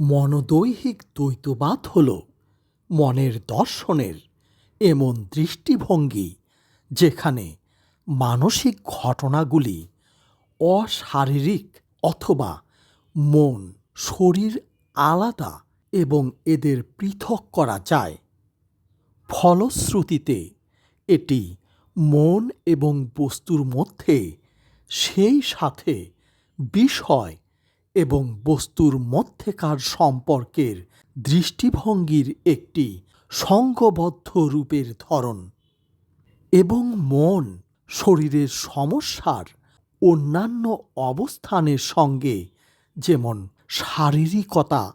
মনোদৈহিক দ্বৈতবাদ হল মনের দর্শনের এমন দৃষ্টিভঙ্গি যেখানে মানসিক ঘটনাগুলি অশারীরিক অথবা মন, শরীর আলাদা এবং এদের পৃথক করা যায়। ফলশ্রুতিতে, এটি মন এবং বস্তুর মধ্যে সেই সাথে বিষয় এবং বস্তুর মধ্যেকার সম্পর্কের দৃষ্টিভঙ্গির একটি সংঘবদ্ধ রূপের ধরন এবং মন শরীরের সমস্যার অন্যান্য অবস্থানের সঙ্গে যেমন শারীরিকতা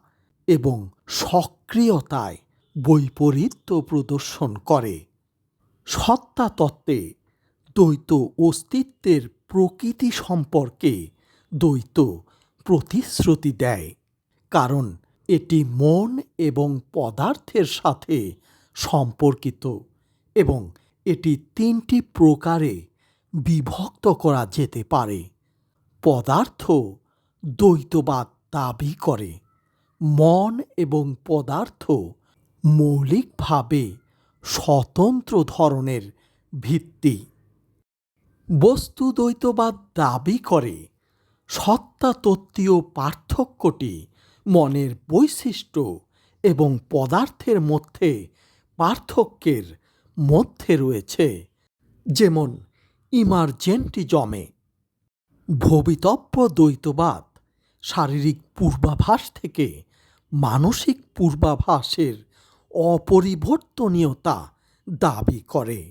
এবং সক্রিয়তায় বৈপরীত্য প্রদর্শন করে। সত্তা তত্ত্বে দ্বৈত অস্তিত্বের প্রকৃতি সম্পর্কে দ্বৈত প্রতিশ্রুতি দেয়, কারণ এটি মন এবং পদার্থের সাথে সম্পর্কিত এবং এটি তিনটি প্রকারে বিভক্ত করা যেতে পারে। পদার্থ দ্বৈতবাদ দাবি করে, মন এবং পদার্থ মৌলিকভাবে স্বতন্ত্র ধরনের ভিত্তি। বস্তু দ্বৈতবাদ দাবি করে সত্তা তত্ত্বীয় পার্থক্যটি মনের বৈশিষ্ট্য এবং পদার্থের মধ্যে পার্থক্যের মধ্যে রয়েছে, যেমন ইমার্জেন্টিজমে ভবিতব্য দ্বৈতবাদ শারীরিক পূর্বাভাস থেকে মানসিক পূর্বাভাসের অপরিবর্তনীয়তা দাবি করে।